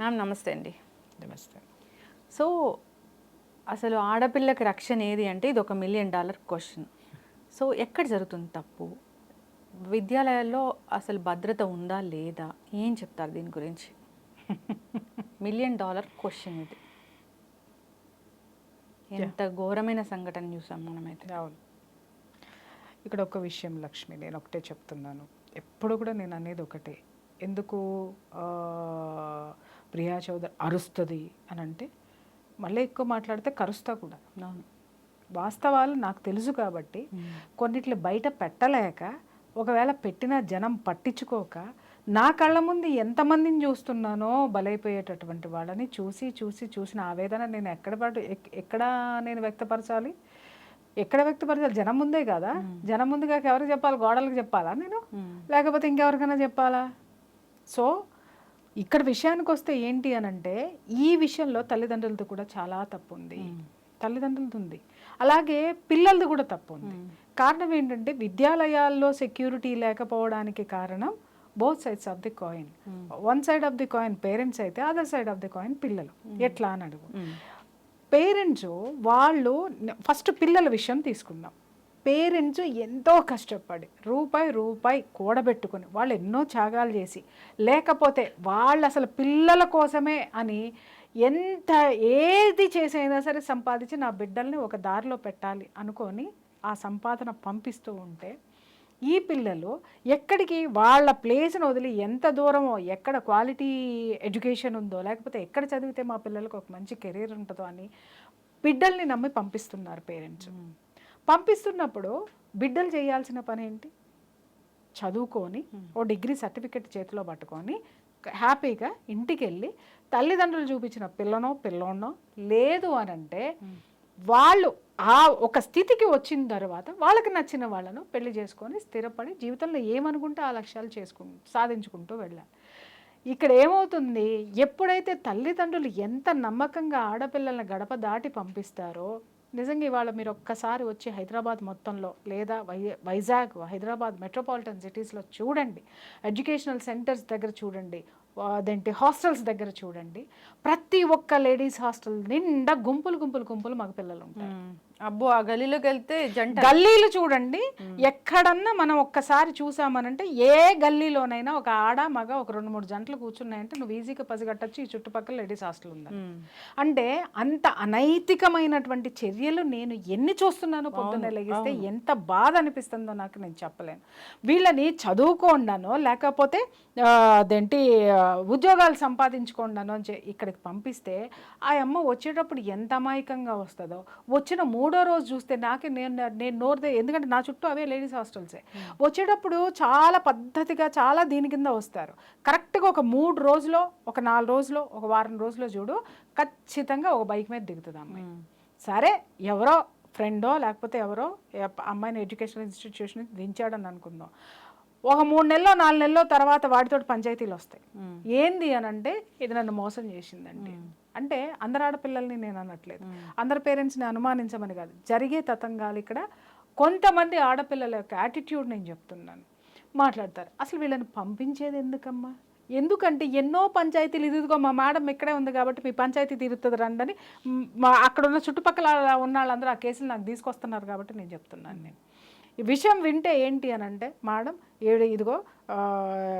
Ma'am నమస్తే అండి. నమస్తే సో అసలు ఆడపిల్లకి రక్షణ ఏది అంటే ఇది ఒక మిలియన్ డాలర్ క్వశ్చన్ సో ఎక్కడ జరుగుతుంది తప్పు? విద్యాలయాల్లో అసలు భద్రత ఉందా లేదా? ఏం చెప్తారు దీని గురించి? మిలియన్ డాలర్ క్వశ్చన్ ఇది. ఎంత ఘోరమైన సంఘటన చూసాం మనమైతే. అవును. ఇక్కడ ఒక విషయం లక్ష్మి నేను ఒకటే చెప్తున్నాను. ఎప్పుడు కూడా నేను అనేది ఒకటే. ఎందుకు? ప్రియా చౌదరి అరుస్తుంది అని అంటే మళ్ళీ ఎక్కువ మాట్లాడితే కరుస్తా కూడా. అవును. వాస్తవాలు నాకు తెలుసు కాబట్టి కొన్నిట్లు బయట పెట్టలేక ఒకవేళ పెట్టిన జనం పట్టించుకోక నా కళ్ళ ముందు ఎంతమందిని చూస్తున్నానో బలైపోయేటటువంటి వాళ్ళని చూసి చూసి చూసిన ఆవేదన నేను ఎక్కడ ఎక్- ఎక్కడ నేను వ్యక్తపరచాలి? ఎక్కడ వ్యక్తపరచాలి? జనం ముందే కదా? జనం ముందుగా ఎవరికి చెప్పాలి? గోడలకు చెప్పాలా నేను? లేకపోతే ఇంకెవరికైనా చెప్పాలా? సో ఇక్కడ విషయానికి వస్తే ఏంటి అని అంటే ఈ విషయంలో తల్లిదండ్రులతో కూడా చాలా తప్పు ఉంది తల్లిదండ్రులది ఉంది. అలాగే పిల్లలది కూడా తప్పు ఉంది కారణం ఏంటంటే విద్యాలయాల్లో సెక్యూరిటీ లేకపోవడానికి కారణం both sides of the coin. One side of the coin parents అయితే other side of the coin పిల్లలు. ఎట్లా అని అడుగు. పేరెంట్స్ వాళ్ళు ఫస్ట్ పిల్లల విషయం తీసుకుందాం. పేరెంట్స్ ఎంతో కష్టపడి రూపాయి రూపాయి కూడబెట్టుకొని వాళ్ళు ఎన్నో త్యాగాలు చేసి లేకపోతే వాళ్ళు అసలు పిల్లల కోసమే అని ఎంత ఏది చేసైనా సరే సంపాదించి నా బిడ్డల్ని ఒక దారిలో పెట్టాలి అనుకొని ఆ సంపాదన పంపిస్తూ ఉంటే ఈ పిల్లలు ఎక్కడికి వాళ్ళ ప్లేస్ను వదిలి ఎంత దూరమో ఎక్కడ క్వాలిటీ ఎడ్యుకేషన్ ఉందో లేకపోతే ఎక్కడ చదివితే మా పిల్లలకు ఒక మంచి కెరీర్ ఉంటుందో అని బిడ్డల్ని నమ్మి పంపిస్తున్నారు పేరెంట్స్. పంపిస్తున్నప్పుడు బిడ్డలు చేయాల్సిన పని ఏంటి? చదువుకొని ఓ డిగ్రీ సర్టిఫికెట్ చేతిలో పట్టుకొని హ్యాపీగా ఇంటికి వెళ్ళి తల్లిదండ్రులు చూపించిన పిల్లనో పిల్లోనో లేదు అని అంటే వాళ్ళు ఆ ఒక స్థితికి వచ్చిన తర్వాత వాళ్ళకి నచ్చిన వాళ్ళను పెళ్ళి చేసుకొని స్థిరపడి జీవితంలో ఏమనుకుంటే ఆ లక్ష్యాలు చేసుకు సాధించుకుంటూ వెళ్ళాలి. ఇక్కడ ఏమవుతుంది? ఎప్పుడైతే తల్లిదండ్రులు ఎంత నమ్మకంగా ఆడపిల్లల్ని గడప దాటి పంపిస్తారో నిజంగా ఇవాళ మీరు ఒక్కసారి వచ్చి హైదరాబాద్ మొత్తంలో లేదా వై వైజాగ్ హైదరాబాద్ మెట్రోపాలిటన్ సిటీస్లో చూడండి. ఎడ్యుకేషనల్ సెంటర్స్ దగ్గర చూడండి. అదేంటి హాస్టల్స్ దగ్గర చూడండి. ప్రతి ఒక్క లేడీస్ హాస్టల్ నిండా గుంపులు గుంపులు గుంపులు మగ పిల్లలు ఉంటారు. అబ్బో ఆ గలీలోకి వెళ్తే జంట. గల్లీలు చూడండి ఎక్కడన్నా మనం ఒక్కసారి చూసామనంటే ఏ గల్లీలోనైనా ఒక ఆడ మగ ఒక రెండు మూడు జంటలు కూర్చున్నాయంటే నువ్వు ఈజీగా పసిగట్టచ్చు ఈ చుట్టుపక్కల లేడీస్ హాస్టల్ ఉందా. అంటే అంత అనైతికమైనటువంటి చర్యలు నేను ఎన్ని చూస్తున్నానో పొద్దున్నే లెగిస్తే ఎంత బాధ అనిపిస్తుందో నాకు నేను చెప్పలేను. వీళ్ళని చదువుకోండానో లేకపోతే అదేంటి ఉద్యోగాలు సంపాదించుకోండానో అని ఇక్కడికి పంపిస్తే ఆ అమ్మ వచ్చేటప్పుడు ఎంత అమాయకంగా వస్తుందో వచ్చిన మూడో రోజు చూస్తే నాకే నేను నేను నోరుదే ఎందుకంటే నా చుట్టూ అవే లేడీస్ హాస్టల్సే. వచ్చేటప్పుడు చాలా పద్ధతిగా చాలా దీని కింద వస్తారు. కరెక్ట్గా ఒక మూడు రోజులో ఒక నాలుగు రోజులో ఒక వారం రోజులో చూడు ఖచ్చితంగా ఒక బైక్ మీద దిగుతుంది అమ్మాయి. సరే ఎవరో ఫ్రెండో లేకపోతే ఎవరో అమ్మాయిని ఎడ్యుకేషన్ ఇన్స్టిట్యూషన్ దించాడని అనుకుందాం. ఒక మూడు నెలలో నాలుగు నెలల తర్వాత వాటితో పంచాయతీలు వస్తాయి. ఏంది అని అంటే ఇది నన్ను మోసం చేసిందండి. అంటే అందరు ఆడపిల్లల్ని నేను అనట్లేదు. అందరు పేరెంట్స్ని అనుమానించమని కాదు. జరిగే తతంగాలు ఇక్కడ కొంతమంది ఆడపిల్లల యొక్క యాటిట్యూడ్ నేను చెప్తున్నాను. మాట్లాడతారు. అసలు వీళ్ళని పంపించేది ఎందుకమ్మా? ఎందుకంటే ఎన్నో పంచాయతీలు ఇదిగో మా మేడం ఇక్కడే ఉంది కాబట్టి మీ పంచాయతీ తీరుతుంది రండి అని మ్, అక్కడ ఉన్న చుట్టుపక్కల ఉన్న వాళ్ళందరూ ఆ కేసులు నాకు తీసుకొస్తున్నారు కాబట్టి నేను చెప్తున్నాను నేను. ఈ విషయం వింటే ఏంటి అని అంటే మేడం ఏడు ఇదిగో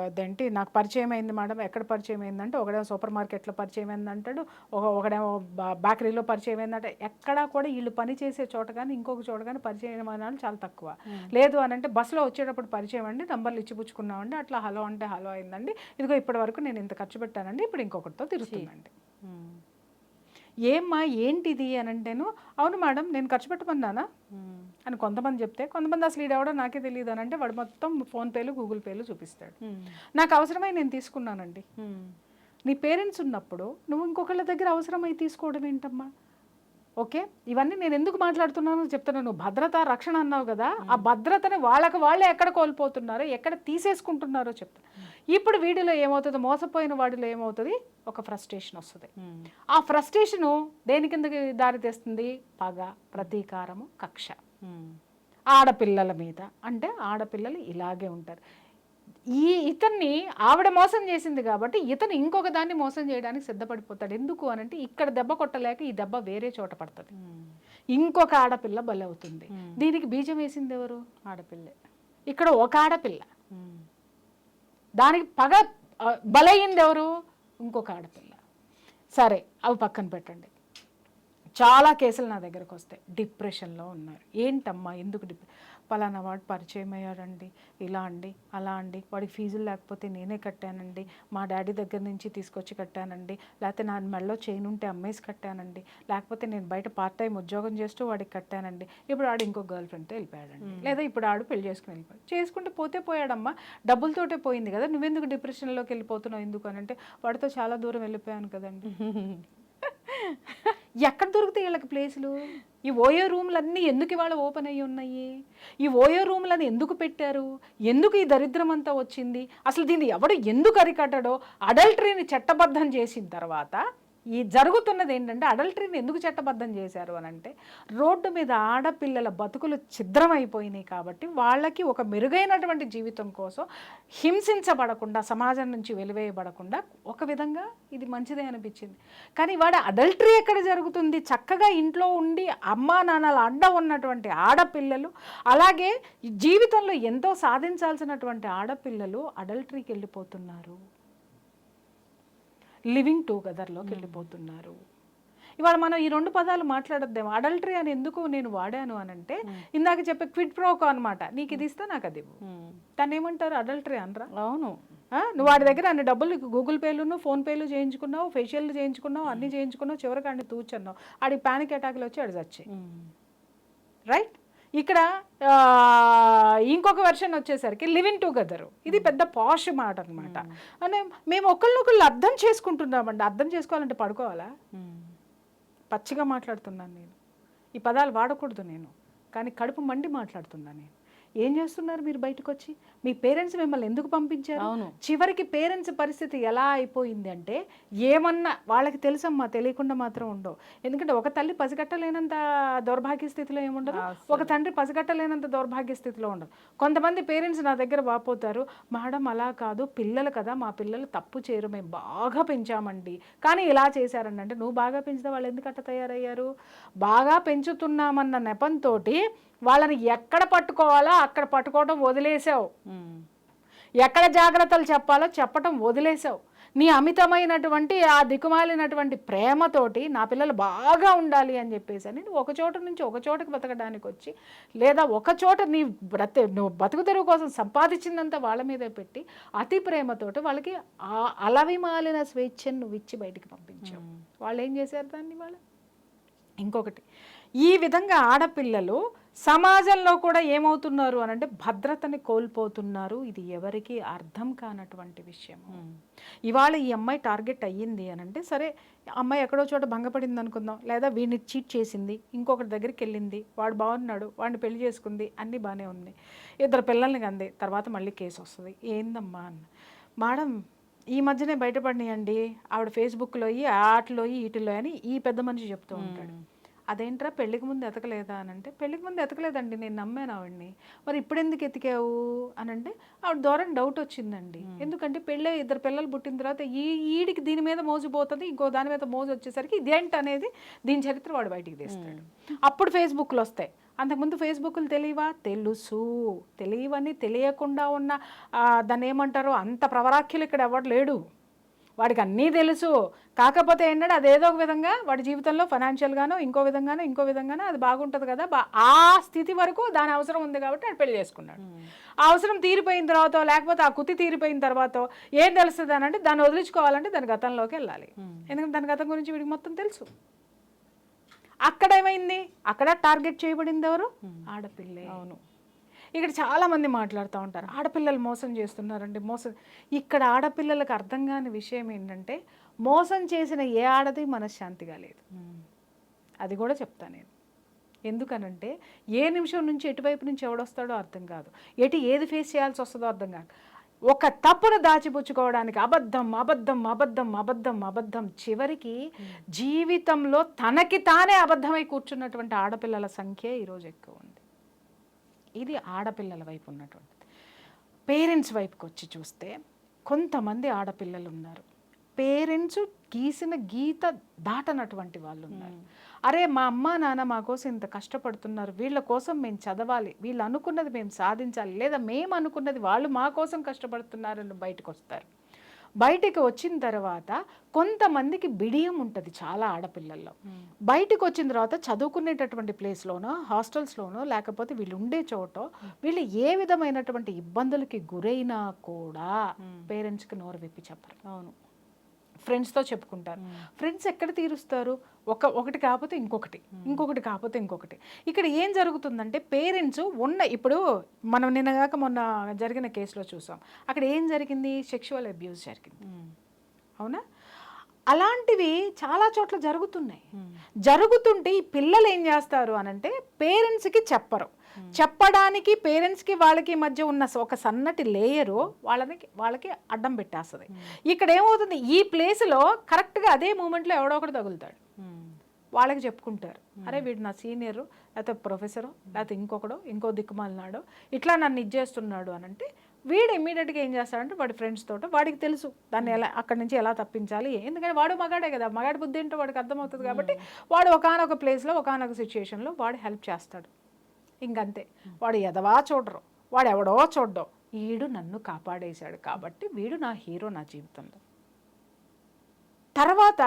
అదేంటి నాకు పరిచయం అయింది మేడం ఎక్కడ పరిచయం అయిందంటే ఒకడేమో సూపర్ మార్కెట్లో పరిచయం అయింది అంటాడు ఒక ఒకడేమో బేకరీలో పరిచయం అయిందంటే ఎక్కడా కూడా వీళ్ళు పని చేసే చోట కానీ ఇంకొక చోట కానీ పరిచయం అయిన చాలా తక్కువ. లేదు అని అంటే బస్సులో వచ్చేటప్పుడు పరిచయం అండి నంబర్లు ఇచ్చిపుచ్చుకున్నామండి అట్లా హలో అంటే హలో అయిందండి ఇదిగో ఇప్పటి వరకు నేను ఇంత ఖర్చు పెట్టానండి ఇప్పుడు ఇంకొకటితో తిరుగుతుందండి. మ్మ్. ఏమ్మా ఏంటిది? అని అంటేను అవును మేడం నేను ఖర్చు పెట్టమన్నానా. అని కొంతమంది చెప్తే కొంతమంది అసలు ఈడెవడో నాకే తెలియదు అని అంటే వాడు మొత్తం ఫోన్పేలు గూగుల్ పేలు చూపిస్తాడు. నాకు అవసరమై నేను తీసుకున్నానండి. నీ పేరెంట్స్ ఉన్నప్పుడు నువ్వు ఇంకొకళ్ళ దగ్గర అవసరమై తీసుకోవడం ఏంటమ్మా? ఓకే? ఇవన్నీ నేను ఎందుకు మాట్లాడుతున్నానో చెప్తున్నాను. నువ్వు భద్రత రక్షణ అన్నావు కదా ఆ భద్రతని వాళ్ళకి వాళ్ళే ఎక్కడ కోల్పోతున్నారో ఎక్కడ తీసేసుకుంటున్నారో చెప్తాను ఇప్పుడు వీడిలో ఏమవుతుంది? మోసపోయిన వాడిలో ఏమవుతుంది? ఒక ఫ్రస్ట్రేషన్ వస్తుంది. ఆ ఫ్రస్ట్రేషను దేని కిందకి దారి తెస్తుంది పగ ప్రతీకారము కక్ష. ఆడపిల్లల మీద. అంటే ఆడపిల్లలు ఇలాగే ఉంటారు. ఈ ఇతన్ని ఆవిడ మోసం చేసింది కాబట్టి ఇతను ఇంకొక దాన్ని మోసం చేయడానికి సిద్ధపడిపోతాడు. ఎందుకు అనంటే ఇక్కడ దెబ్బ కొట్టలేక ఈ దెబ్బ వేరే చోట పడుతుంది. ఇంకొక ఆడపిల్ల బలవుతుంది దీనికి బీజం వేసింది ఎవరు? ఆడపిల్లే. ఇక్కడ ఒక ఆడపిల్ల. దానికి పగ బలయ్యింది ఎవరు? ఇంకొక ఆడపిల్ల. సరే అవి పక్కన పెట్టండి. చాలా కేసులు నా దగ్గరకు వస్తాయి డిప్రెషన్లో ఉన్నారు. ఏంటమ్మా ఎందుకు డిప్? పలానా వాడు పరిచయం అయ్యాడండి ఇలా అండి అలా అండి వాడికి ఫీజులు లేకపోతే నేనే కట్టానండి మా డాడీ దగ్గర నుంచి తీసుకొచ్చి కట్టానండి లేకపోతే నా మెడలో చైన్ ఉంటే అమ్మేసి కట్టానండి లేకపోతే నేను బయట పార్ట్ టైం ఉద్యోగం చేస్తూ వాడికి కట్టానండి. ఇప్పుడు ఆడు ఇంకో గర్ల్ ఫ్రెండ్తో వెళ్ళిపోయాడండి. లేదా ఇప్పుడు ఆడు పెళ్ళి చేసుకుని వెళ్ళిపోయాడు. చేసుకుంటే పోతే పోయాడమ్మా డబ్బులతోటే పోయింది కదా నువ్వెందుకు డిప్రెషన్లోకి వెళ్ళిపోతున్నావు ఎందుకు? అని అంటే వాడితో చాలా దూరం వెళ్ళిపోయాను కదండి. ఎక్కడ దొరుకుతాయి వీళ్ళకి ప్లేసులు? ఈ ఓయో రూమ్లు అన్నీ ఎందుకు ఇవాళ ఓపెన్ అయ్యి ఉన్నాయి? ఈ ఓయో రూమ్లను ఎందుకు పెట్టారు? ఎందుకు ఈ దరిద్రం అంతా వచ్చింది? అసలు దీన్ని ఎవడు ఎందుకు అరికట్టడో అడల్టరీని చట్టబద్ధం చేసిన తర్వాత ఈ జరుగుతున్నది ఏంటంటే అడల్టరీని ఎందుకు చట్టబద్ధం చేశారు అని అంటే రోడ్డు మీద ఆడపిల్లల బతుకులు ఛిద్రమైపోయినాయి కాబట్టి వాళ్ళకి ఒక మెరుగైనటువంటి జీవితం కోసం హింసించబడకుండా సమాజం నుంచి వెలివేయబడకుండా ఒక విధంగా ఇది మంచిదే అనిపించింది. కానీ వాడు అడల్టరీ ఎక్కడ జరుగుతుంది? చక్కగా ఇంట్లో ఉండి అమ్మా నాన్నల అడ్డ ఉన్నటువంటి ఆడపిల్లలు అలాగే ఈ జీవితంలో ఎంతో సాధించాల్సినటువంటి ఆడపిల్లలు అడల్టరీకి వెళ్ళిపోతున్నారు. లివింగ్ టుగెదర్లోకి వెళ్ళిపోతున్నారు. ఇవాళ మనం ఈ రెండు పదాలు మాట్లాడద్దేమో. అడల్టరీ అని ఎందుకు నేను వాడాను అని అంటే ఇందాక చెప్పే క్విడ్ ప్రోకో అనమాట నీకు ఇది ఇస్తే నాకు అది దాన్ని ఏమంటారు అడల్టరీ అనరా? అవును? నువ్వు వాడి దగ్గర అన్ని డబ్బులు గూగుల్ పేలు ఫోన్ పేలు చేయించుకున్నావు ఫేషియల్ చేయించుకున్నావు అన్ని చేయించుకున్నావు చివరికి అన్ని తూచన్నావు ఆడి పానిక్ అటాక్లు వచ్చి ఆడు చచ్చాయి. రైట్? ఇక్కడ ఇంకొక వెర్షన్ వచ్చేసరికి లివింగ్ టుగెదర్ ఇది పెద్ద పాష్ మాట అనమాట అంటే మేము ఒకళ్ళనొకళ్ళు అర్థం చేసుకుంటున్నామండి. అర్థం చేసుకోవాలంటే పడుకోవాలా? పచ్చిగా మాట్లాడుతున్నాను నేను. ఈ పదాలు వాడకూడదు నేను. కానీ కడుపు మండి మాట్లాడుతున్నాను నేను. ఏం చేస్తున్నారు మీరు బయటకు వచ్చి మీ పేరెంట్స్ మిమ్మల్ని ఎందుకు పంపించారు. చివరికి పేరెంట్స్ పరిస్థితి ఎలా అయిపోయింది అంటే ఏమన్నా వాళ్ళకి తెలుసమ్మా తెలియకుండా మాత్రం ఉండవు. ఎందుకంటే ఒక తల్లి పసిగట్టలేనంత దౌర్భాగ్య స్థితిలో ఏముండదు? ఒక తండ్రి పసిగట్టలేనంత దౌర్భాగ్య స్థితిలో ఉండదు. కొంతమంది పేరెంట్స్ నా దగ్గర వాపోతారు మేడం అలా కాదు పిల్లలు కదా మా పిల్లలు తప్పు చేయరు మేము బాగా పెంచామండి. కానీ ఇలా చేశారండి అంటే నువ్వు బాగా పెంచితే వాళ్ళు ఎందుకు అట్ట తయారయ్యారు? బాగా పెంచుతున్నామన్న నెపంతో వాళ్ళని ఎక్కడ పట్టుకోవాలో అక్కడ పట్టుకోవడం వదిలేసావు. ఎక్కడ జాగ్రత్తలు చెప్పాలో చెప్పటం వదిలేసావు. నీ అమితమైనటువంటి ఆ దిక్కుమాలినటువంటి ప్రేమతోటి నా పిల్లలు బాగా ఉండాలి అని చెప్పేసి అని నువ్వు ఒక చోట నుంచి ఒక చోటకి బతకడానికి వచ్చి లేదా ఒక చోట నీ బ్రత నువ్వు బతుకు తెరువు కోసం సంపాదించిందంతా వాళ్ళ మీదే పెట్టి అతి ప్రేమతోటి వాళ్ళకి ఆ అలవిమాలిన స్వేచ్ఛను నువ్వు ఇచ్చి బయటికి పంపించావు. వాళ్ళు ఏం చేశారు దాన్ని వాళ్ళు ఇంకొకటి ఈ విధంగా ఆడపిల్లలు సమాజంలో కూడా ఏమవుతున్నారు అని అంటే భద్రతని కోల్పోతున్నారు. ఇది ఎవరికి అర్థం కానటువంటి విషయం ఇవాళ ఈ అమ్మాయి టార్గెట్ అయ్యింది అని అంటే సరే అమ్మాయి ఎక్కడో చోట భంగపడింది అనుకుందాం. లేదా వీడిని చీట్ చేసింది ఇంకొకటి దగ్గరికి వెళ్ళింది వాడు బాగున్నాడు వాడిని పెళ్ళి చేసుకుంది అన్నీ బాగానే ఉంది ఇద్దరు పిల్లల్ని కంది తర్వాత మళ్ళీ కేసు వస్తుంది. ఏందమ్మా అన్న. మేడం ఈ మధ్యనే బయటపడినాయండి. ఆవిడ ఫేస్బుక్లో అయ్యి ఆటలో వీటిలో అని ఈ పెద్ద మనిషి చెప్తూ ఉంటాడు. అదేంట్రా పెళ్ళికి ముందు ఎతకలేదా అని అంటే పెళ్ళికి ముందు ఎతకలేదండి నేను నమ్మాను ఆవిడ్ని. మరి ఇప్పుడు ఎందుకు ఎతికావు? అని అంటే ఆవిడ ద్వారా డౌట్ వచ్చిందండి. ఎందుకంటే పెళ్ళి ఇద్దరు పిల్లలు పుట్టిన తర్వాత ఈ ఈడికి దీని మీద మోజు పోతుంది ఇంకో దాని మీద మోజు వచ్చేసరికి ఇదేంటి అనేది దీని చరిత్ర వాడు బయటికి తీస్తాడు. అప్పుడు ఫేస్బుక్లు వస్తాయి. అంతకుముందు ఫేస్బుక్లు తెలియవా? తెలుసు. తెలియవని తెలియకుండా ఉన్న దాన్ని ఏమంటారు? అంత ప్రవరాఖ్యులు ఇక్కడ ఎవడు లేడు. వాడికి అన్నీ తెలుసు. కాకపోతే ఏంటంటే అదేదో ఒక విధంగా వాడి జీవితంలో ఫైనాన్షియల్గానో ఇంకో విధంగానో ఇంకో విధంగానో అది బాగుంటుంది కదా. ఆ స్థితి వరకు దాని అవసరం ఉంది కాబట్టి వాడు పెళ్ళి చేసుకున్నాడు. ఆ అవసరం తీరిపోయిన తర్వాత లేకపోతే ఆ కుతి తీరిపోయిన తర్వాత ఏం తెలుస్తుంది అని అంటే దాన్ని వదిలించుకోవాలంటే దాని గతంలోకి వెళ్ళాలి. ఎందుకంటే దాని గతం గురించి వీడికి మొత్తం తెలుసు. అక్కడ ఏమైంది? అక్కడ టార్గెట్ చేయబడింది ఎవరు? ఆడపిల్లే. అవును. ఇక్కడ చాలా మంది మాట్లాడుతూ ఉంటారు. ఆడపిల్లలు మోసం చేస్తున్నారండి మోసం. ఇక్కడ ఆడపిల్లలకు అర్థం కాని విషయం ఏంటంటే మోసం చేసిన ఏ ఆడది మనశ్శాంతిగా లేదు. అది కూడా చెప్తా నేను. ఎందుకనంటే ఏ నిమిషం నుంచి ఎటువైపు నుంచి ఎవడొస్తాడో అర్థం కాదు. ఎటు ఏది ఫేస్ చేయాల్సి వస్తుందో అర్థం కాదు. ఒక తప్పును దాచిపుచ్చుకోవడానికి అబద్ధం అబద్ధం అబద్ధం అబద్ధం అబద్ధం చివరికి జీవితంలో తనకి తానే అబద్ధమై కూర్చున్నటువంటి ఆడపిల్లల సంఖ్య ఈరోజు ఎక్కువ ఉంది. ఇది ఆడపిల్లల వైపు ఉన్నటువంటిది. పేరెంట్స్ వైపుకి వచ్చి చూస్తే కొంతమంది ఆడపిల్లలు ఉన్నారు పేరెంట్స్ గీసిన గీత దాటనటువంటి వాళ్ళు ఉన్నారు అరే మా అమ్మ నాన్న మా కోసం ఇంత కష్టపడుతున్నారు. వీళ్ళ కోసం మేము చదవాలి. వీళ్ళు అనుకున్నది మేము సాధించాలి. లేదా మేము అనుకున్నది వాళ్ళు మా కోసం కష్టపడుతున్నారని బయటకు వస్తారు. బయటికి వచ్చిన తర్వాత కొంతమందికి బిడియం ఉంటుంది చాలా ఆడపిల్లల్లో. బయటికి వచ్చిన తర్వాత చదువుకునేటటువంటి ప్లేస్లోనో హాస్టల్స్లోనో లేకపోతే వీళ్ళు ఉండే చోట వీళ్ళు ఏ విధమైనటువంటి ఇబ్బందులకి గురైనా కూడా పేరెంట్స్కి నోరు విప్పి చెప్పరు. అవును. ఫ్రెండ్స్తో చెప్పుకుంటారు. ఫ్రెండ్స్ ఎక్కడ తీరుస్తారు? ఒక ఒకటి కాకపోతే ఇంకొకటి. ఇంకొకటి కాకపోతే ఇంకొకటి. ఇక్కడ ఏం జరుగుతుందంటే పేరెంట్స్ ఉన్న ఇప్పుడు మనం నిన్నగాక మొన్న జరిగిన కేసులో చూసాం. అక్కడ ఏం జరిగింది? సెక్షువల్ అబ్యూస్ జరిగింది. అవునా? అలాంటివి చాలా చోట్ల జరుగుతున్నాయి. జరుగుతుంటే ఈ పిల్లలు ఏం చేస్తారు అనంటే పేరెంట్స్కి చెప్పరు. చెప్పడానికి పేరెంట్స్కి వాళ్ళకి మధ్య ఉన్న ఒక సన్నటి లేయరు వాళ్ళని వాళ్ళకి అడ్డం పెట్టేస్తుంది. ఇక్కడ ఏమవుతుంది? ఈ ప్లేస్లో కరెక్ట్గా అదే మూమెంట్లో ఎవడో ఒకడు తగులుతాడు. వాళ్ళకి చెప్పుకుంటారు. అరే వీడు నా సీనియరు లేకపోతే ప్రొఫెసరు లేకపోతే ఇంకొకడు ఇంకో దిక్కుమాలినాడు ఇట్లా నన్ను ఇచ్చేస్తున్నాడు అని అంటే వీడు ఇమ్మీడియట్గా ఏం చేస్తాడంటే వాడి ఫ్రెండ్స్ తోట వాడికి తెలుసు దాన్ని ఎలా అక్కడి నుంచి ఎలా తప్పించాలి. ఎందుకంటే వాడు మగాడే కదా మగాడి బుద్ధి ఏంటో వాడికి అర్థమవుతుంది కాబట్టి వాడు ఒకనొక ప్లేస్లో ఒకనొక సిచ్యుయేషన్లో వాడు హెల్ప్ చేస్తాడు. ఇంకంతే. వాడు ఎదవా చూడరు వాడు ఎవడో చూడ్డో. వీడు నన్ను కాపాడేశాడు కాబట్టి వీడు నా హీరో నా జీవితంలో. తర్వాత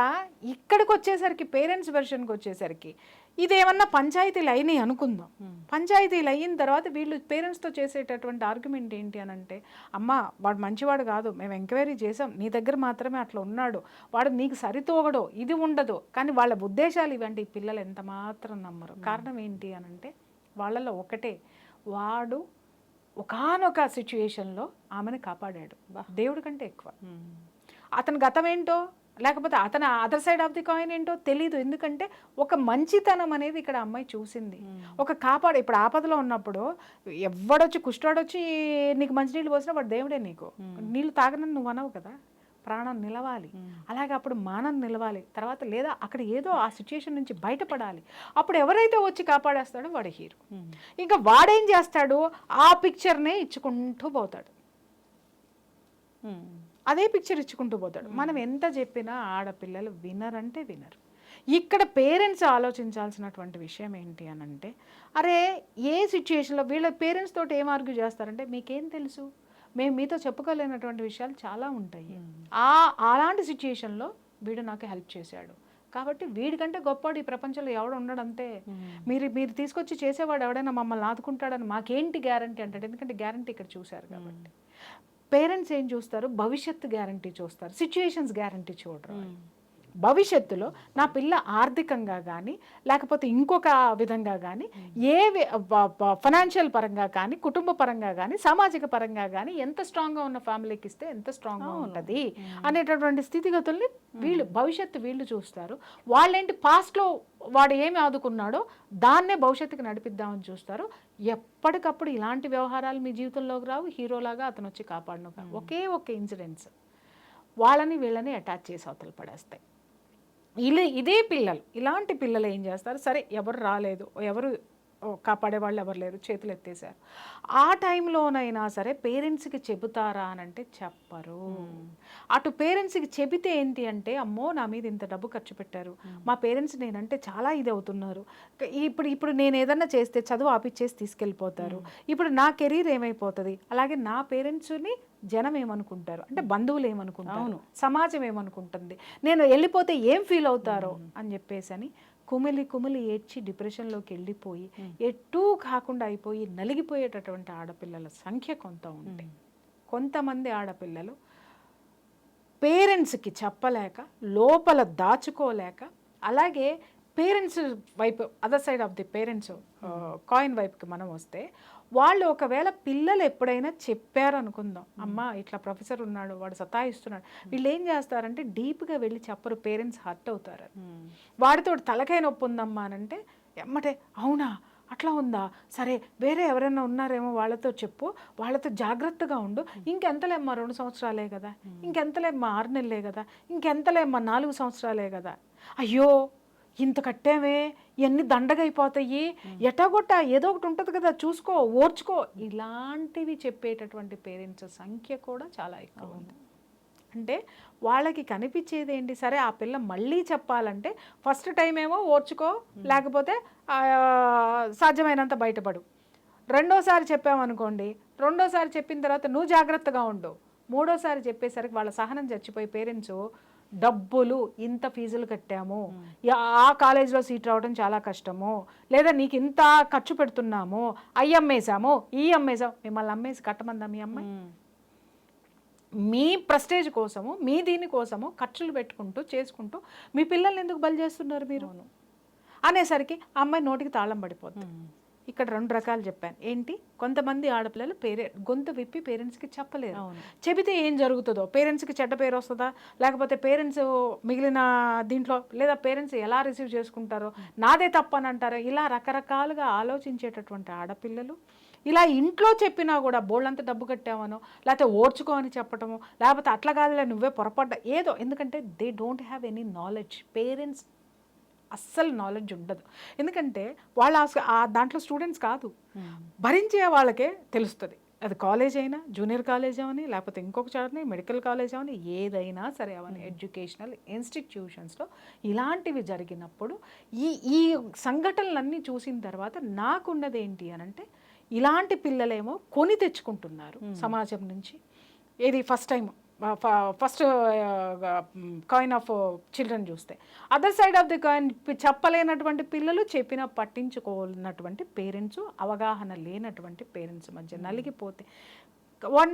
ఇక్కడికి వచ్చేసరికి పేరెంట్స్ వెర్షన్కి వచ్చేసరికి ఇదేమన్నా పంచాయతీలు అయినాయి అనుకుందాం. పంచాయతీలు అయిన తర్వాత వీళ్ళు పేరెంట్స్తో చేసేటటువంటి ఆర్గ్యుమెంట్ ఏంటి అని అంటే అమ్మ వాడు మంచివాడు కాదు మేము ఎంక్వైరీ చేసాం నీ దగ్గర మాత్రమే అట్లా ఉన్నాడు వాడు నీకు సరితూగడు ఇది ఉండదు. కానీ వాళ్ళ ఉద్దేశాలు ఇవంటి ఈ పిల్లలు ఎంత మాత్రం నమ్మరు. కారణం ఏంటి అని అంటే వాళ్ళలో ఒకటే. వాడు ఒకానొక సిచ్యుయేషన్లో ఆమెను కాపాడాడు. దేవుడి కంటే ఎక్కువ. అతని గతం ఏంటో లేకపోతే అతని other side of the coin ఏంటో తెలీదు. ఎందుకంటే ఒక మంచితనం అనేది ఇక్కడ అమ్మాయి చూసింది. ఒక కాపాడు ఇప్పుడు ఆపదలో ఉన్నప్పుడు ఎవడొచ్చి కుష్టాడొచ్చి నీకు మంచినీళ్ళు పోసినా వాడు దేవుడే నీకు. నీళ్ళు తాగనని నువ్వు అనవు కదా. ప్రాణం నిలవాలి. అలాగే అప్పుడు మానం నిలవాలి. తర్వాత లేదా అక్కడ ఏదో ఆ సిచ్యుయేషన్ నుంచి బయటపడాలి. అప్పుడు ఎవరైతే వచ్చి కాపాడేస్తాడో వాడు హీరో. ఇంకా వాడేం చేస్తాడు? ఆ పిక్చర్నే ఇచ్చుకుంటూ పోతాడు. అదే పిక్చర్ ఇచ్చుకుంటూ పోతాడు. మనం ఎంత చెప్పినా ఆడపిల్లలు వినరంటే వినరు ఇక్కడ పేరెంట్స్ ఆలోచించాల్సినటువంటి విషయం ఏంటి అని అంటే అరే ఏ సిచ్యుయేషన్లో వీళ్ళ పేరెంట్స్ తోటి ఏం ఆర్గ్యూ చేస్తారంటే మీకేం తెలుసు? మేము మీతో చెప్పుకోలేనటువంటి విషయాలు చాలా ఉంటాయి. ఆ అలాంటి సిచ్యుయేషన్లో వీడు నాకు హెల్ప్ చేశాడు. కాబట్టి వీడికంటే గొప్పవాడు ఈ ప్రపంచంలో ఎవడు ఉండడంతే మీరు మీరు తీసుకొచ్చి చేసేవాడు ఎవడైనా మమ్మల్ని ఆదుకుంటాడని మాకేంటి గ్యారంటీ అంటాడు? ఎందుకంటే గ్యారంటీ ఇక్కడ చూశారు కాబట్టి. పేరెంట్స్ ఏం చూస్తారు? భవిష్యత్తు గ్యారంటీ చూస్తారు. సిచ్యుయేషన్స్ గ్యారంటీ చూడరు భవిష్యత్తులో నా పిల్ల ఆర్థికంగా కానీ లేకపోతే ఇంకొక విధంగా కానీ ఏ ఫైనాన్షియల్ పరంగా కానీ కుటుంబ పరంగా కానీ సామాజిక పరంగా కానీ ఎంత స్ట్రాంగ్గా ఉన్న ఫ్యామిలీకి ఇస్తే ఎంత స్ట్రాంగ్గా ఉంటుంది అనేటటువంటి స్థితిగతుల్ని వీళ్ళు భవిష్యత్తు వీళ్ళు చూస్తారు. వాళ్ళేంటి పాస్ట్లో వాడు ఏమి ఆదుకున్నాడో దాన్నే భవిష్యత్తుకి నడిపిద్దామని చూస్తారు. ఎప్పటికప్పుడు ఇలాంటి వ్యవహారాలు మీ జీవితంలోకి రావు. హీరోలాగా అతను వచ్చి కాపాడను. ఒకే ఒక ఇన్సిడెంట్స్ వాళ్ళని వీళ్ళని అటాచ్ చేసి అవతల పడేస్తాయి. ఇలా ఇదే పిల్లలు. ఇలాంటి పిల్లలు ఏం చేస్తారు? సరే ఎవరు రాలేదు. ఎవరు ఓ, కాపాడే వాళ్ళు ఎవరు లేరు. చేతులు ఎత్తేసారు ఆ టైంలోనైనా సరే పేరెంట్స్కి చెబుతారా అని అంటే చెప్పరు. అటు పేరెంట్స్కి చెబితే ఏంటి అంటే అమ్మో నా మీద ఇంత డబ్బు ఖర్చు పెట్టారు. మా పేరెంట్స్ నేనంటే చాలా ఇది అవుతున్నారు ఇప్పుడు ఇప్పుడు నేను ఏదన్నా చేస్తే చదువు ఆపిచ్చేసి తీసుకెళ్ళిపోతారు. ఇప్పుడు నా కెరీర్ ఏమైపోతుంది? అలాగే నా పేరెంట్స్ని జనం ఏమనుకుంటారు అంటే బంధువులు ఏమనుకుంటారు సమాజం ఏమనుకుంటుంది నేను వెళ్ళిపోతే ఏం ఫీల్ అవుతారో అని చెప్పేసి అని కుమిలి కుమిలి ఏడ్చి డిప్రెషన్లోకి వెళ్ళిపోయి ఎటూ కాకుండా అయిపోయి నలిగిపోయేటటువంటి ఆడపిల్లల సంఖ్య కొంత ఉంది కొంతమంది ఆడపిల్లలు పేరెంట్స్కి చెప్పలేక లోపల దాచుకోలేక అలాగే పేరెంట్స్ వైపు other side of the parents coin వైపుకి మనం వస్తే వాళ్ళు ఒకవేళ పిల్లలు ఎప్పుడైనా చెప్పారు అనుకుందాం అమ్మ ఇట్లా ప్రొఫెసర్ ఉన్నాడు వాడు సతాయిస్తున్నాడు. వీళ్ళు ఏం చేస్తారంటే డీప్గా వెళ్ళి చెప్పరు పేరెంట్స్ హర్ట్ అవుతారు. వాడితో తలకాయ నొప్పి ఉందమ్మా అని అంటే ఎమ్మటే అవునా? అట్లా ఉందా? సరే వేరే ఎవరైనా ఉన్నారేమో వాళ్ళతో చెప్పు వాళ్ళతో జాగ్రత్తగా ఉండు. ఇంకెంతలేమ్మా రెండు సంవత్సరాలే కదా? ఇంకెంతలేమ్మా ఆరు నెలలే కదా? ఇంకెంతలేమ్మా నాలుగు సంవత్సరాలే కదా? అయ్యో ఇంత కట్టామే ఇవన్నీ దండగైపోతాయి ఎటాగొట్ట? ఏదో ఒకటి ఉంటుంది కదా చూసుకో ఓర్చుకో. ఇలాంటివి చెప్పేటటువంటి పేరెంట్స్ సంఖ్య కూడా చాలా ఎక్కువ ఉంది. అంటే వాళ్ళకి కనిపించేది ఏంటి సరే ఆ పిల్ల మళ్ళీ చెప్పాలంటే ఫస్ట్ టైం ఏమో ఓర్చుకో లేకపోతే సాధ్యమైనంత బయటపడు. రెండోసారి చెప్పామనుకోండి రెండోసారి చెప్పిన తర్వాత నువ్వు జాగ్రత్తగా ఉండు. మూడోసారి చెప్పేసరికి వాళ్ళ సహనం చచ్చిపోయి పేరెంట్స్ డబ్బులు ఇంత ఫీజులు కట్టాము. ఆ కాలేజీలో సీట్ రావడం చాలా కష్టము. లేదా నీకు ఇంత ఖర్చు పెడుతున్నాము అయ్యి అమ్మేశాము ఈ అమ్మేశాము మిమ్మల్ని అమ్మేసి కట్టమందా మీ అమ్మాయి? మీ ప్రెస్టేజ్ కోసము మీ దీని కోసము ఖర్చులు పెట్టుకుంటూ చేసుకుంటూ మీ పిల్లల్ని ఎందుకు బలి చేస్తున్నారు మీరు? అనేసరికి అమ్మాయి నోటికి తాళం పడిపోతుంది ఇక్కడ రెండు రకాలు చెప్పాను. ఏంటి? కొంతమంది ఆడపిల్లలు పేరె గొంతు విప్పి పేరెంట్స్కి చెప్పలేరు. చెబితే ఏం జరుగుతుందో? పేరెంట్స్కి చెడ్డ పేరు వస్తుందా? లేకపోతే పేరెంట్స్ మిగిలిన దీంట్లో లేదా పేరెంట్స్ ఎలా రిసీవ్ చేసుకుంటారో? నాదే తప్పు అని అంటారో ఇలా రకరకాలుగా ఆలోచించేటటువంటి ఆడపిల్లలు ఇలా ఇంట్లో చెప్పినా కూడా బోళ్ళంత డబ్బు కట్టామనో లేకపోతే ఓర్చుకో అని చెప్పటము లేకపోతే అట్లా కాదులే నువ్వే పొరపడ్డా ఏదో ఎందుకంటే they don't have any knowledge parents అస్సలు నాలెడ్జ్ ఉండదు. ఎందుకంటే వాళ్ళ ఆ దాంట్లో స్టూడెంట్స్ కాదు. భరించే వాళ్ళకే తెలుస్తుంది. అది కాలేజ్ అయినా జూనియర్ కాలేజ్ అవని లేకపోతే ఇంకొక చోటని మెడికల్ కాలేజ్ అవని ఏదైనా సరే అవని ఎడ్యుకేషనల్ ఇన్స్టిట్యూషన్స్లో ఇలాంటివి జరిగినప్పుడు ఈ ఈ సంఘటనలన్నీ చూసిన తర్వాత నాకున్నది ఏంటి అని అంటే ఇలాంటి పిల్లలేమో కొని తెచ్చుకుంటున్నారు సమాజం నుంచి. ఇది first time first coin of children చూస్తే. Other side of the coin చెప్పలేనటువంటి పిల్లలు చెప్పినా పట్టించుకోనటువంటి పేరెంట్స్ అవగాహన లేనటువంటి పేరెంట్స్ మధ్య నలిగిపోతే. వన్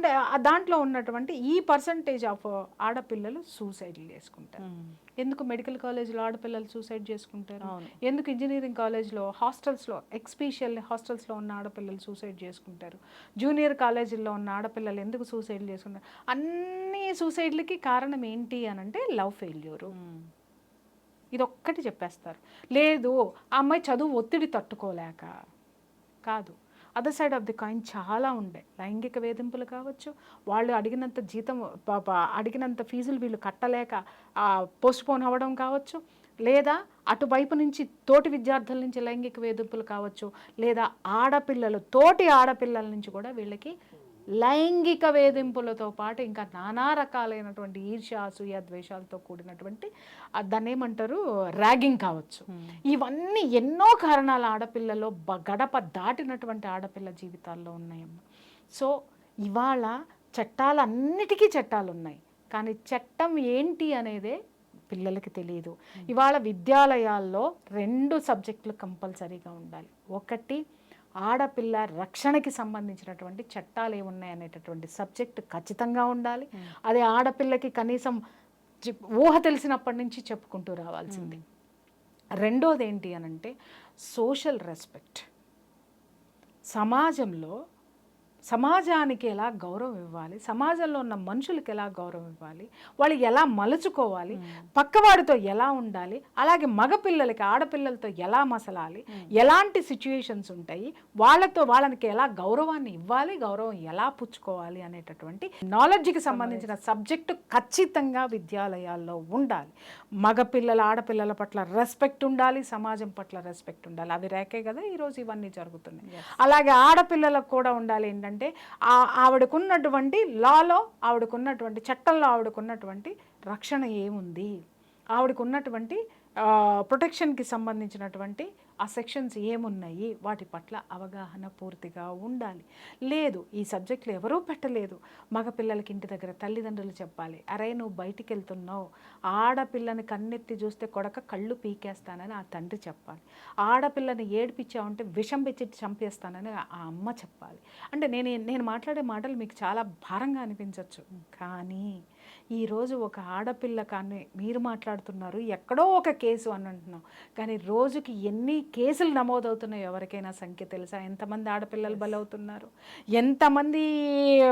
దాంట్లో ఉన్నటువంటి ఈ పర్సంటేజ్ ఆఫ్ ఆడపిల్లలు సూసైడ్లు చేసుకుంటారు. ఎందుకు మెడికల్ కాలేజ్లో ఆడపిల్లలు సూసైడ్ చేసుకుంటారు. ఎందుకు ఇంజనీరింగ్ కాలేజ్లో హాస్టల్స్లో ఎక్స్పీషియల్ హాస్టల్స్లో ఉన్న ఆడపిల్లలు సూసైడ్ చేసుకుంటారు? జూనియర్ కాలేజీల్లో ఉన్న ఆడపిల్లలు ఎందుకు సూసైడ్ చేసుకుంటారు? అన్ని సూసైడ్లకి కారణం ఏంటి అని అంటే లవ్ ఫెయిల్యూరు ఇది ఒక్కటి చెప్పేస్తారు. లేదు ఆ అమ్మాయి చదువు ఒత్తిడి తట్టుకోలేక కాదు. Other side of the coin చాలా ఉండే. లైంగిక వేధింపులు కావచ్చు వాళ్ళు అడిగినంత జీతం ప- అడిగినంత ఫీజులు వీళ్ళు కట్టలేక పోస్ట్ పోన్ అవ్వడం కావచ్చు లేదా అటువైపు నుంచి తోటి విద్యార్థుల నుంచి లైంగిక వేధింపులు కావచ్చు లేదా ఆడపిల్లలు తోటి ఆడపిల్లల నుంచి కూడా వీళ్ళకి లైంగిక వేధింపులతో పాటు ఇంకా నానా రకాలైనటువంటి ఈర్ష్య అసూయ ద్వేషాలతో కూడినటువంటి దాన్ని ఏమంటారు ర్యాగింగ్ కావచ్చు. ఇవన్నీ ఎన్నో కారణాల ఆడపిల్లలో బ- గడప దాటినటువంటి ఆడపిల్ల జీవితాల్లో ఉన్నాయమ్మా. సో ఇవాళ చట్టాలన్నిటికీ చట్టాలు ఉన్నాయి కానీ చట్టం ఏంటి అనేదే పిల్లలకి తెలియదు ఇవాళ విద్యాలయాల్లో రెండు సబ్జెక్టులు కంపల్సరీగా ఉండాలి. ఒకటి ఆడపిల్ల రక్షణకి సంబంధించినటువంటి చట్టాలు ఏమున్నాయి అనేటటువంటి సబ్జెక్ట్ ఖచ్చితంగా ఉండాలి. అది ఆడపిల్లకి కనీసం ఊహ తెలిసినప్పటి నుంచి చెప్పుకుంటూ రావాల్సింది. రెండోది ఏంటి అనంటే సోషల్ రెస్పెక్ట్. సమాజంలో సమాజానికి ఎలా గౌరవం ఇవ్వాలి సమాజంలో ఉన్న మనుషులకి ఎలా గౌరవం ఇవ్వాలి వాళ్ళు ఎలా మలుచుకోవాలి పక్కవాడితో ఎలా ఉండాలి అలాగే మగపిల్లలకి ఆడపిల్లలతో ఎలా మసలాలి ఎలాంటి సిచ్యుయేషన్స్ ఉంటాయి వాళ్ళతో వాళ్ళకి ఎలా గౌరవాన్ని ఇవ్వాలి గౌరవం ఎలా పుచ్చుకోవాలి అనేటటువంటి నాలెడ్జ్కి సంబంధించిన సబ్జెక్టు ఖచ్చితంగా విద్యాలయాల్లో ఉండాలి. మగపిల్లల ఆడపిల్లల పట్ల రెస్పెక్ట్ ఉండాలి సమాజం పట్ల రెస్పెక్ట్ ఉండాలి. అవి రేకే కదా ఈరోజు ఇవన్నీ జరుగుతున్నాయి. అలాగే ఆడపిల్లలకు కూడా ఉండాలి ఏంటంటే ఆ- ఆవిడకున్నటువంటి లాలో ఆవిడకున్నటువంటి చట్టంలో ఆవిడకున్నటువంటి రక్షణ ఏముంది? ఆవిడకున్నటువంటి ప్రొటెక్షన్కి సంబంధించినటువంటి ఆ సెక్షన్స్ ఏమున్నాయి? వాటి పట్ల అవగాహన పూర్తిగా ఉండాలి. లేదు ఈ సబ్జెక్టులు ఎవరూ పెట్టలేదు. మగపిల్లలకి ఇంటి దగ్గర తల్లిదండ్రులు చెప్పాలి అరే నువ్వు బయటికి వెళ్తున్నావు ఆడపిల్లని కన్నెత్తి చూస్తే కొడక కళ్ళు పీకేస్తానని ఆ తండ్రి చెప్పాలి. ఆడపిల్లని ఏడిపించావంటే విషం పెట్టి చంపేస్తానని ఆ అమ్మ చెప్పాలి. అంటే నేను నేను మాట్లాడే మాటలు మీకు చాలా భారంగా అనిపించవచ్చు కానీ ఈరోజు ఒక ఆడపిల్ల కానీ మీరు మాట్లాడుతున్నారు ఎక్కడో ఒక కేసు అని అంటున్నాం. కానీ రోజుకి ఎన్ని కేసులు నమోదవుతున్నాయో ఎవరికైనా సంఖ్య తెలుసా? ఎంతమంది ఆడపిల్లలు బలవుతున్నారు? ఎంతమంది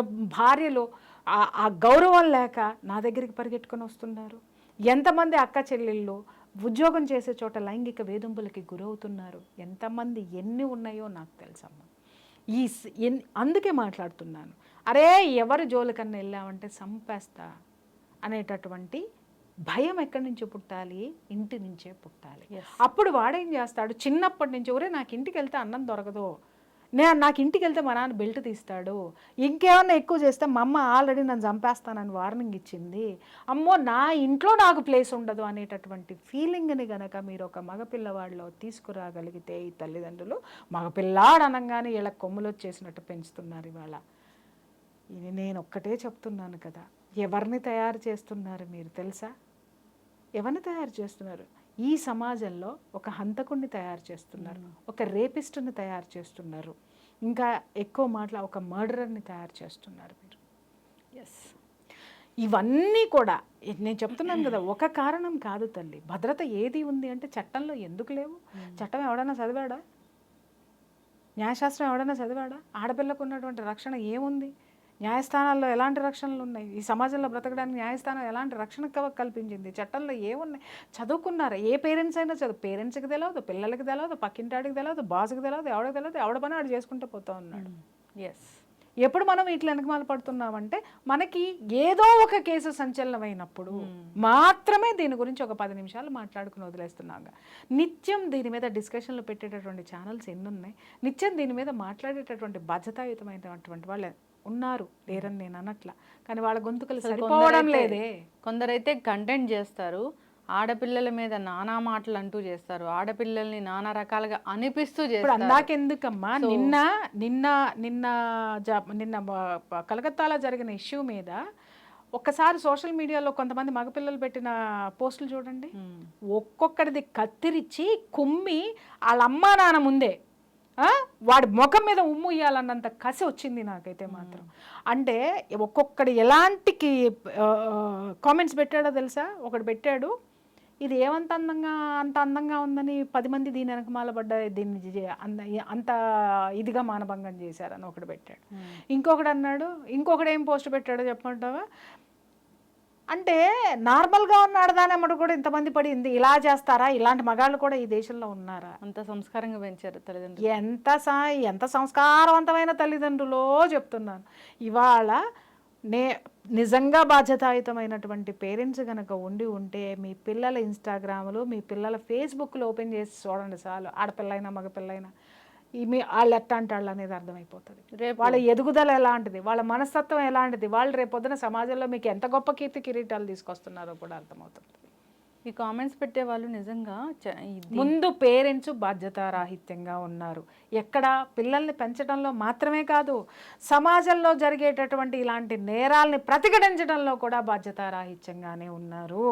భార్యలు ఆ- గౌరవం లేక నా దగ్గరికి పరిగెట్టుకొని వస్తున్నారు? ఎంతమంది అక్క చెల్లెళ్ళు ఉద్యోగం చేసే చోట లైంగిక వేధింపులకి గురవుతున్నారు? ఎంతమంది ఎన్ని ఉన్నాయో నాకు తెలుసమ్మా. ఈ అందుకే మాట్లాడుతున్నాను. అరే ఎవరు జోలికన్నా వెళ్ళామంటే సంపేస్తా. అనేటటువంటి భయం ఎక్కడి నుంచి పుట్టాలి ఇంటి నుంచే పుట్టాలి. అప్పుడు వాడేం చేస్తాడు? చిన్నప్పటి నుంచి ఒరే నాకు ఇంటికి వెళ్తే అన్నం దొరకదు. నే నాకు ఇంటికి వెళ్తే మా నాన్న బెల్ట్ తీస్తాడు. ఇంకేమన్నా ఎక్కువ చేస్తే మా అమ్మ ఆల్రెడీ నన్ను చంపేస్తానని వార్నింగ్ ఇచ్చింది. అమ్మో నా ఇంట్లో నాకు ప్లేస్ ఉండదు అనేటటువంటి ఫీలింగ్ని గనక మీరు ఒక మగపిల్లవాడిలో తీసుకురాగలిగితే ఈ తల్లిదండ్రులు మగపిల్లాడు అనగానే వీళ్ళ కొమ్ములు వచ్చేసినట్టు పెంచుతున్నారు ఇవాళ. ఇది నేను ఒక్కటే చెప్తున్నాను కదా. ఎవరిని తయారు చేస్తున్నారు మీరు తెలుసా? ఎవరిని తయారు చేస్తున్నారు? ఈ సమాజంలో ఒక హంతకుడిని తయారు చేస్తున్నారు ఒక రేపిస్టుని తయారు చేస్తున్నారు ఇంకా ఎక్కువ మాటల ఒక మర్డరర్ని తయారు చేస్తున్నారు మీరు. ఎస్ ఇవన్నీ కూడా నేను చెప్తున్నాను కదా ఒక కారణం కాదు తల్లి. భద్రత ఏది ఉంది అంటే చట్టంలో ఎందుకు లేవు? చట్టం ఎవడన్నా చదివాడా? న్యాయశాస్త్రం ఎవడన్నా చదివాడా? ఆడపిల్లకు ఉన్నటువంటి రక్షణ ఏముంది? న్యాయస్థానాల్లో ఎలాంటి రక్షణలు ఉన్నాయి? ఈ సమాజంలో బ్రతకడానికి న్యాయస్థానం ఎలాంటి రక్షణ కవ- కల్పించింది? చట్టంలో ఏమున్నాయి? చదువుకున్నారా? ఏ పేరెంట్స్ అయినా చదువు పేరెంట్స్కి తెలియదు పిల్లలకి తెలియదు పక్కింటాడికి తెలియదు బాస్కి తెలియదు ఎవడికి తెలియదు ఎవడ పని ఆడు చేసుకుంటూ పోతూ ఉన్నాడు. ఎస్ ఎప్పుడు మనం వీటిలో వెనకమాల పడుతున్నామంటే మనకి ఏదో ఒక కేసు సంచలనమైనప్పుడు మాత్రమే దీని గురించి ఒక పది నిమిషాలు మాట్లాడుకుని వదిలేస్తున్నాగా. నిత్యం దీని మీద డిస్కషన్లు పెట్టేటటువంటి ఛానల్స్ ఎన్ని ఉన్నాయి నిత్యం దీని మీద మాట్లాడేటటువంటి బాధ్యతాయుతమైనటువంటి వాళ్ళు ఉన్నారు లేరని నేను అనట్లా కానీ వాళ్ళ గొంతుకలు సరిపోవడం లేదే కొందరైతే కంటెంట్ చేస్తారు ఆడపిల్లల మీద నానా మాటలు అంటూ చేస్తారు ఆడపిల్లల్ని నానా రకాలుగా అనిపిస్తూ చేస్తారు అందాకెందుకమ్మా నిన్న నిన్న నిన్న నిన్న కలకత్తాలో జరిగిన ఇష్యూ మీద ఒక్కసారి సోషల్ మీడియాలో కొంతమంది మగపిల్లలు పెట్టిన పోస్టులు చూడండి. ఒక్కొక్కడిది కత్తిరించి కుమ్మి వాళ్ళ అమ్మా నాన్న ముందే? వాడి ముఖం మీద ఉమ్ము ఇయ్యాలన్నంత కసి వచ్చింది నాకైతే మాత్రం. అంటే ఒక్కొక్కడు ఎలాంటి కామెంట్స్ పెట్టాడో తెలుసా? ఒకడు పెట్టాడు ఇది ఏమంత అందంగా అంత అందంగా ఉందని పది మంది దీని వెనకమాల పడ్డ దీన్ని అంత ఇదిగా మానభంగం చేశారని ఒకడు పెట్టాడు. ఇంకొకడు అన్నాడు ఇంకొకడు ఏం పోస్ట్ పెట్టాడో చెప్పమంటావా? అంటే నార్మల్గా ఉన్న ఆడదానమ్మడు కూడా ఇంతమంది పడింది ఇలా చేస్తారా? ఇలాంటి మగాళ్ళు కూడా ఈ దేశంలో ఉన్నారా? అంత సంస్కారంగా పెంచారు తల్లిదండ్రులు. ఎంత సా ఎంత సంస్కారవంతమైన తల్లిదండ్రులో చెప్తున్నాను. ఇవాళ నే నిజంగా బాధ్యతాయుతమైనటువంటి పేరెంట్స్ కనుక ఉండి ఉంటే మీ పిల్లల ఇన్స్టాగ్రాములు మీ పిల్లల ఫేస్బుక్లు ఓపెన్ చేసి చూడండి చాలు. ఆడపిల్లైనా మగపిల్లైనా. ఈ మీ వాళ్ళు ఎట్టాంటి వాళ్ళు అనేది అర్థమైపోతుంది. రేపు వాళ్ళ ఎదుగుదల ఎలాంటిది? వాళ్ళ మనస్తత్వం ఎలాంటిది? వాళ్ళు రేపొద్దున సమాజంలో మీకు ఎంత గొప్ప కీర్తి కిరీటాలు తీసుకొస్తున్నారో కూడా అర్థమవుతుంది. ఈ కామెంట్స్ పెట్టే వాళ్ళు నిజంగా ముందు పేరెంట్స్ బాధ్యతారాహిత్యంగా ఉన్నారు. ఎక్కడ పిల్లల్ని పెంచడంలో మాత్రమే కాదు సమాజంలో జరిగేటటువంటి ఇలాంటి నేరాల్ని ప్రతిఘటించడంలో కూడా బాధ్యతారాహిత్యంగానే ఉన్నారు.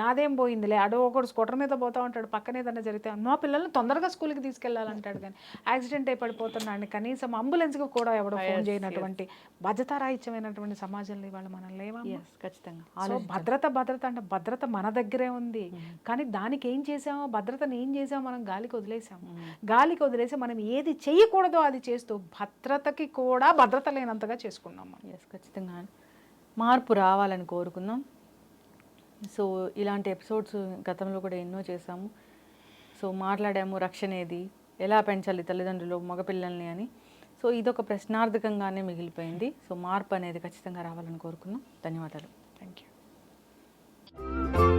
నాదేం పోయిందిలే అడో ఒకడు స్కూటర్ మీద పోతా ఉంటాడు పక్కన ఏదైనా జరిగితే మా పిల్లల్ని తొందరగా స్కూల్కి తీసుకెళ్ళాలంటాడు కానీ యాక్సిడెంట్ అయి పడిపోతున్నాడు. కనీసం అంబులెన్స్కి కూడా ఎవడో ఫోన్ చేయనటువంటి బాధ్యతారాహిత్యమైనటువంటి సమాజంలో ఇవాళ మనం లేవా? ఖచ్చితంగా. భద్రత భద్రత అంటే భద్రత మన దగ్గరే ఉంది. కానీ దానికి ఏం చేసామో భద్రతను ఏం చేసామో మనం గాలికి వదిలేసాము. గాలికి వదిలేసి మనం ఏది చేయకూడదో అది చేస్తూ భద్రతకి కూడా భద్రత లేనంతగా చేసుకున్నాం మనం ఎస్ ఖచ్చితంగా. మార్పు రావాలని కోరుకుందాం. సో ఇలాంటి ఎపిసోడ్స్ గతంలో కూడా ఎన్నో చేసాము సో మాట్లాడాము రక్షణ ఏది ఎలా పెంచాలి తల్లిదండ్రులు మగపిల్లల్ని అని. సో ఇదొక ప్రశ్నార్థకంగానే మిగిలిపోయింది. సో మార్పు అనేది ఖచ్చితంగా రావాలని కోరుకుందాం. ధన్యవాదాలు. Thank you